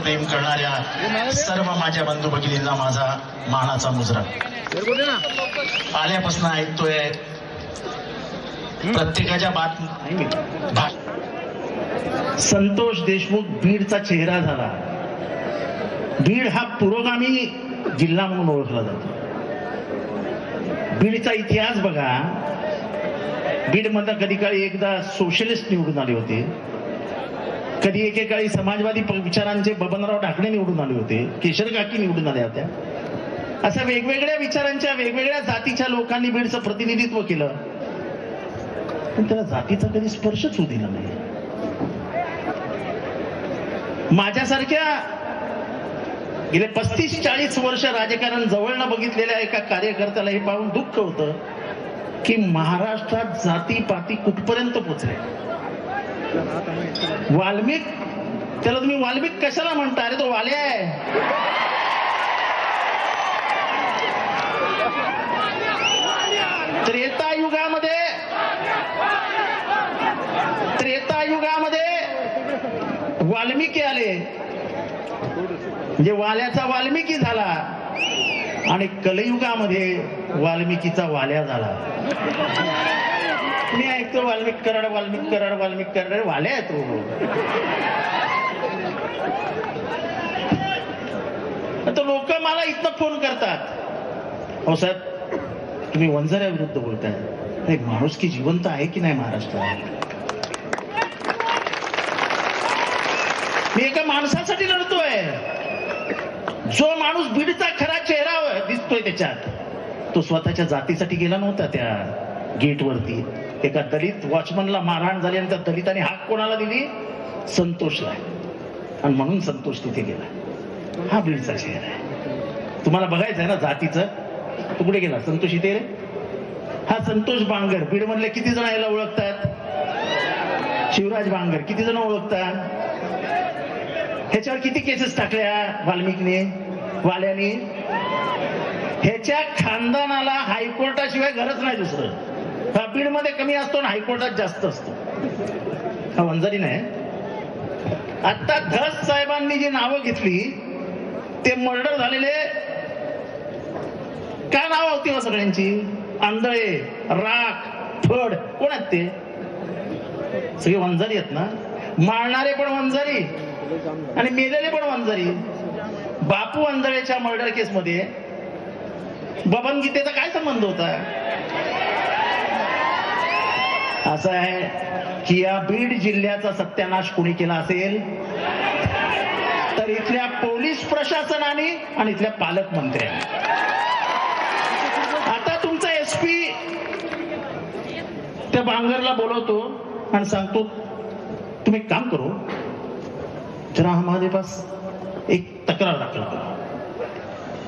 प्रेम करणाऱ्या सर्व माझ्या बंधू भगिनींना माझा मानाचा मुजरा. आल्यापासून ऐकतोय प्रत्येकाच्या बात संतोष देशमुख बीडचा चेहरा झाला. बीड हा पुरोगामी जिल्हा म्हणून ओळखला जातो. बीडचा इतिहास बघा. बीडमधनं कधी काळी एकदा सोशलिस्ट निवडून आले होते. कधी एकेकाळी समाजवादी प- विचारांचे बबनराव ढाकणे निवडून आले होते केशर काकी निवडून आल्या होत्या. अशा वेगवेगळ्या विचारांच्या वेगवेगळ्या जातीच्या लोकांनी बीडचं प्रतिनिधित्व केलं. पण त्याला जातीचा कधी स्पर्शच होऊ दिला नाही. माझ्यासारख्या गेले पस्तीस चाळीस वर्ष राजकारण जवळनं बघितलेल्या एका कार्यकर्त्याला हे पाहून दुःख होतं की महाराष्ट्रात जातीपाती कुठपर्यंत पोचले? वाल्मिक? त्याला तुम्ही वाल्मिक कशाला म्हणता? अरे तो वाले आहे. त्रेता युगामध्ये त्रेता युगामध्ये वाल्मिकी आले. म्हणजे वाल्याचा वाल्मिकी झाला आणि कलयुगामध्ये वाल्मिकीचा वाल्या झाला. मी ऐकतो वाल्मिक कराड वाल्मिक कराड वाल्मिक कराड. वाल्या आहे तो हो, हो. आता लोक मला इथं फोन करतात. हो साहेब तुम्ही वंजाऱ्याविरुद्ध बोलताय. अरे माणूस की जिवंत आहे की नाही महाराष्ट्रात? मी एका माणसासाठी लढतोय जो माणूस बीडचा खरा चेहरा दिसतोय त्याच्यात. तो स्वतःच्या जातीसाठी गेला नव्हता त्या गेटवरती. एका दलित वॉचमनला मारहाण झाली आणि त्या दलिताने हाक कोणाला दिली? संतोषला. आणि म्हणून संतोष तिथे गेला. हा बीडचा शहर आहे. तुम्हाला बघायचं आहे ना जातीचं? तू कुठे गेला? संतोष इथे रे? हा संतोष बांगर. बीड मधले किती जण याला ओळखतात? शिवराज बांगर. किती जण ओळखतात? ह्याच्यावर किती केसेस टाकल्या वाल्मिकने? वाल्याने? ह्याच्या खानदानाला हायकोर्टाशिवाय गरज नाही दुसरं. हा बीडमध्ये कमी असतो आणि हायकोर्टात जास्त असतो. हा वंजारी नाही. आता धस साहेबांनी जी नावं घेतली ते मर्डर झालेले काय नावं होती हो सगळ्यांची? आंधळे राख फड कोण आहेत ते? सगळे वंजारी आहेत ना? मारणारे पण वंजारी आणि मेलेले पण वंजारी. बापू आंधळेच्या मर्डर केस मध्ये बबन गीतेचा काय संबंध होता? असं आहे की या बीड जिल्ह्याचा सत्यानाश कोणी केला असेल? तर इथल्या पोलीस प्रशासनाने आणि इथल्या पालकमंत्र्यांनी आता तुमचा एसपी त्या बांगरला बोलवतो आणि सांगतो तुम्ही एक काम करू. जरा हमारे पास एक तक्रार दाखल करा.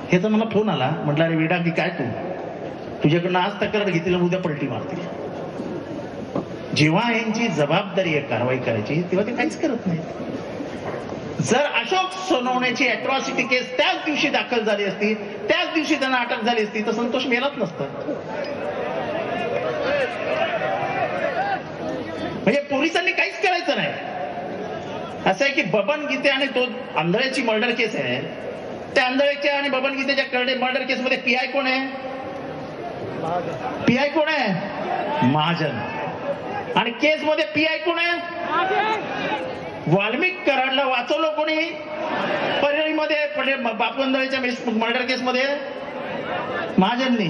ह्याचा मला फोन आला. म्हटलं अरे वेडा की काय तू तुझ्याकडनं आज तक्रार घेतील उद्या पलटी मारतील. जेव्हा यांची जबाबदारी आहे कारवाई करायची तेव्हा ते काहीच करत नाही जर अशोक सोनवण्याची अॅट्रॉसिटी केस त्याच दिवशी दाखल झाली असती त्याच दिवशी त्यांना अटक झाली असती तर संतोष मेलाच नसतं. म्हणजे पोलिसांनी काहीच करायचं नाही. असं आहे की बबन गीते आणि तो आंधळ्याची मर्डर केस आहे. त्या आंधळ्याच्या आणि बबन गीतेच्या करडे मर्डर केस मध्ये पीआय कोण आहे? पीआय कोण आहे? महाजन. आणि केस मध्ये पीआय कोण आहे? वाल्मिक कराडला वाचवलं कोणी? परळीमध्ये बापू आंधळेच्या मर्डर केस मध्ये महाजननी.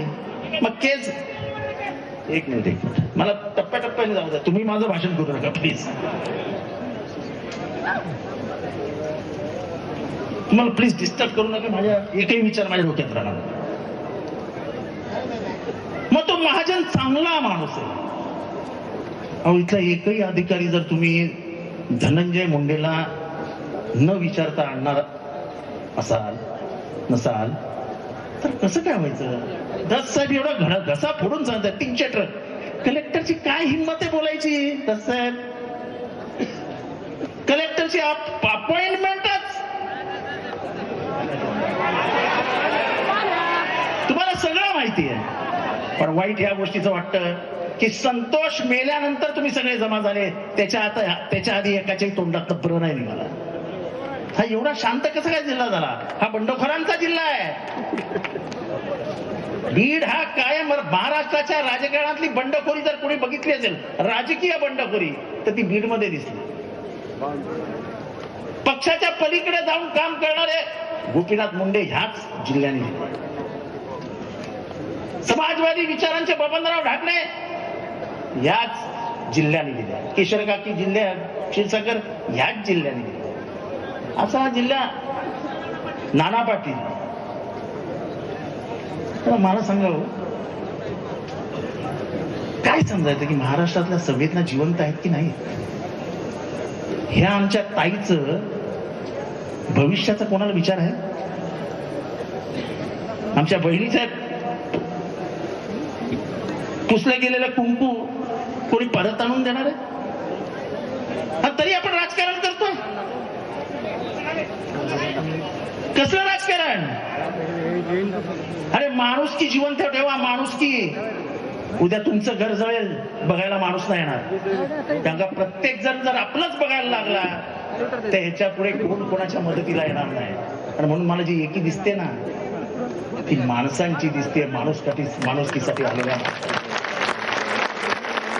मग केस एक मिनिट एक मिनिट. मला टप्प्याटप्प्याने जाऊ द्या. तुम्ही माझं भाषण करू नका प्लीज तुम्हाला प्लीज डिस्टर्ब करू नका माझ्या एकही विचार माझ्या डोक्यात राहणार मग तो महाजन चांगला माणूस आहे. अहो इथला एकही अधिकारी जर तुम्ही धनंजय मुंडेला न विचारता आणणार असाल नसाल तर कसं काय व्हायचं? दस साहेब एवढा घडा घसा फोडून सांगतात तीनशे ट्रक कलेक्टरची काय हिंमत आहे बोलायची? दस साहेब. कलेक्टरची अपॉइंटमेंटच तुम्हाला सगळं माहिती आहे. पण वाईट ह्या गोष्टीचं वाटतं. की संतोष मेल्यानंतर तुम्ही सगळे जमा झाले. त्याच्या आता त्याच्या आधी एकाच्याही तोंडात ब्र नाही निघाला. हा एवढा शांत कसा काय जिल्हा झाला? हा बंडखोरांचा जिल्हा आहे. बीड हा कायम महाराष्ट्राच्या राजकारणातली बंडखोरी जर कोणी बघितली असेल राजकीय बंडखोरी तर ती बीडमध्ये दिसली. पक्षाच्या पलीकडे जाऊन काम करणारे गोपीनाथ मुंडे ह्याच जिल्ह्याने. समाजवादी विचारांचे बबनराव ढाकणे याच जिल्ह्याने दिल्या. किशोर काकी जिल्ह्यात क्षीरसागर ह्याच जिल्ह्याने दिल्या. असा हा जिल्हा नाना पाटील. तर मला सांगा हो, काय समजायचं की महाराष्ट्रातल्या संवेदना जिवंत आहेत की नाही ह्या आमच्या ताईचं भविष्याचा कोणाला विचार आहे? आमच्या बहिणीचा पुसलं गेलेलं कुंकू कोणी परत आणून देणार आहे? हा, तरी आपण राजकारण करतोय कसलं राजकारण? अरे माणूस की जिवंत ठेवा माणूस की. उद्या तुमचं घर जळेल बघायला माणूस नाही येणार. त्यांना प्रत्येक जण जर आपलंच बघायला लागला तर ह्याच्या पुढे कोण कोणाच्या मदतीला येणार नाही. आणि म्हणून मला जी एकी दिसते ना ती माणसांची दिसते माणूस माणुसकीसाठी आलेल्या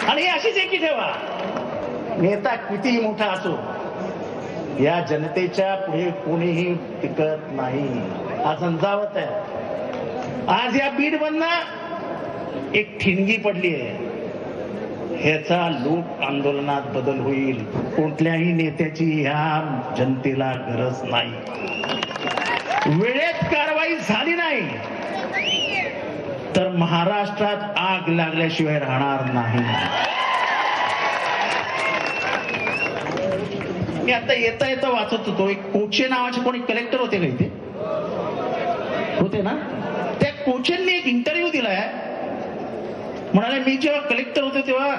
आणि अशीच एकी ठेवा. नेता कितीही मोठा असो या जनतेच्या पुढे कोणीही टिकत नाही. हा झंझावत आहे. आज या बीड एक ठिणगी पडली आहे. ह्याचा लोक आंदोलनात बदल होईल. कुठल्याही नेत्याची ह्या जनतेला गरज नाही. वेळेत कारवाई झाली नाही. महाराष्ट्रात आग लागल्याशिवाय राहणार नाही. मी आता येता येता वाचत होतो. एक कोचे नावाचे कोणी कलेक्टर होते का इथे? होते ना? त्या कोचेंनी एक इंटरव्ह्यू दिलाय. म्हणाले मी जेव्हा कलेक्टर होते तेव्हा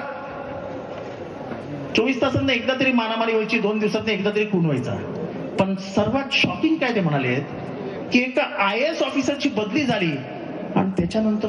चोवीस तासांना एकदा तरी मारामारी व्हायची दोन दिवसात एकदा तरी खून व्हायचा. पण सर्वात शॉकिंग काय ते म्हणाले की एका आय एस ऑफिसरची बदली झाली आणि त्याच्यानंतर